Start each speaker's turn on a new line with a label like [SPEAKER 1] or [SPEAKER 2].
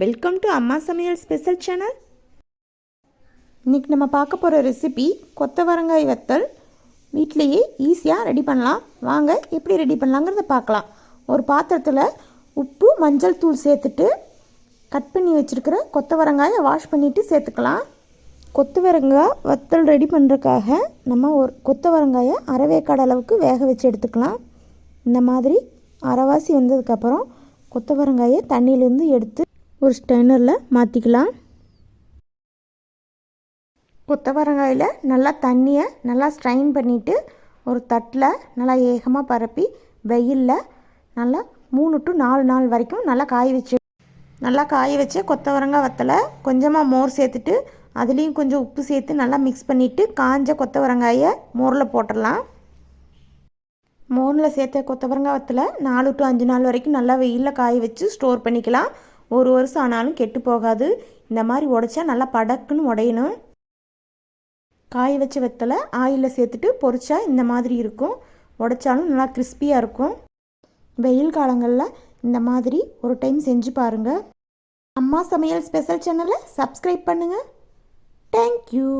[SPEAKER 1] Welcome to அம்மா சமையல் special channel இன்றைக்கி நம்ம பார்க்க போகிற ரெசிபி கொத்தவரங்காய் வத்தல். வீட்லேயே ஈஸியாக ரெடி பண்ணலாம். வாங்க எப்படி ரெடி பண்ணலாங்கிறத பார்க்கலாம். ஒரு பாத்திரத்தில் உப்பு மஞ்சள் தூள் சேர்த்துட்டு கட் பண்ணி வச்சுருக்கிற கொத்தவரங்காயை வாஷ் பண்ணிவிட்டு சேர்த்துக்கலாம். கொத்தவரங்காய் வத்தல் ரெடி பண்ணுறதுக்காக நம்ம ஒரு கொத்தவரங்காயை அரைவேக்காடு அளவுக்கு வேக வச்சு எடுத்துக்கலாம். இந்த மாதிரி அரைவாசி வந்ததுக்கப்புறம் கொத்தவரங்காயை தண்ணியிலேருந்து எடுத்து ஒரு ஸ்டெய்னரில் மாற்றிக்கலாம் கொத்தவரங்காயில் நல்லா தண்ணியை நல்லா ஸ்ட்ரைன் பண்ணிவிட்டு ஒரு தட்டில் நல்லா ஏகமாக பரப்பி வெயிலில் நல்லா மூணு டு நாலு நாள் வரைக்கும் நல்லா காய வச்சு நல்லா காய வச்சு கொத்தவரங்காய் வத்தலை கொஞ்சமாக மோர் சேர்த்துட்டு அதுலேயும் கொஞ்சம் உப்பு சேர்த்து நல்லா மிக்ஸ் பண்ணிவிட்டு காஞ்ச கொத்தவரங்காயை மோரில் போட்டுடலாம். மோனில் சேர்த்த கொத்தவரங்காய் வத்தலை நாலு டு அஞ்சு நாள் வரைக்கும் நல்லா வெயிலில் காய வச்சு ஸ்டோர் பண்ணிக்கலாம். ஒரு வருஷம் ஆனாலும் கெட்டு போகாது. இந்த மாதிரி உடைச்சா நல்லா படக்குன்னு உடையணும். காய வச்ச வெத்தலை ஆயிலில் சேர்த்துட்டு பொறிச்சா இந்த மாதிரி இருக்கும். உடைச்சாலும் நல்லா கிறிஸ்பியாக இருக்கும். வெயில் காலங்களில் இந்த மாதிரி ஒரு டைம் செஞ்சு பாருங்கள் அம்மா சமையல் ஸ்பெஷல் சேனலை சப்ஸ்கிரைப் பண்ணுங்கள் தேங்க்யூ.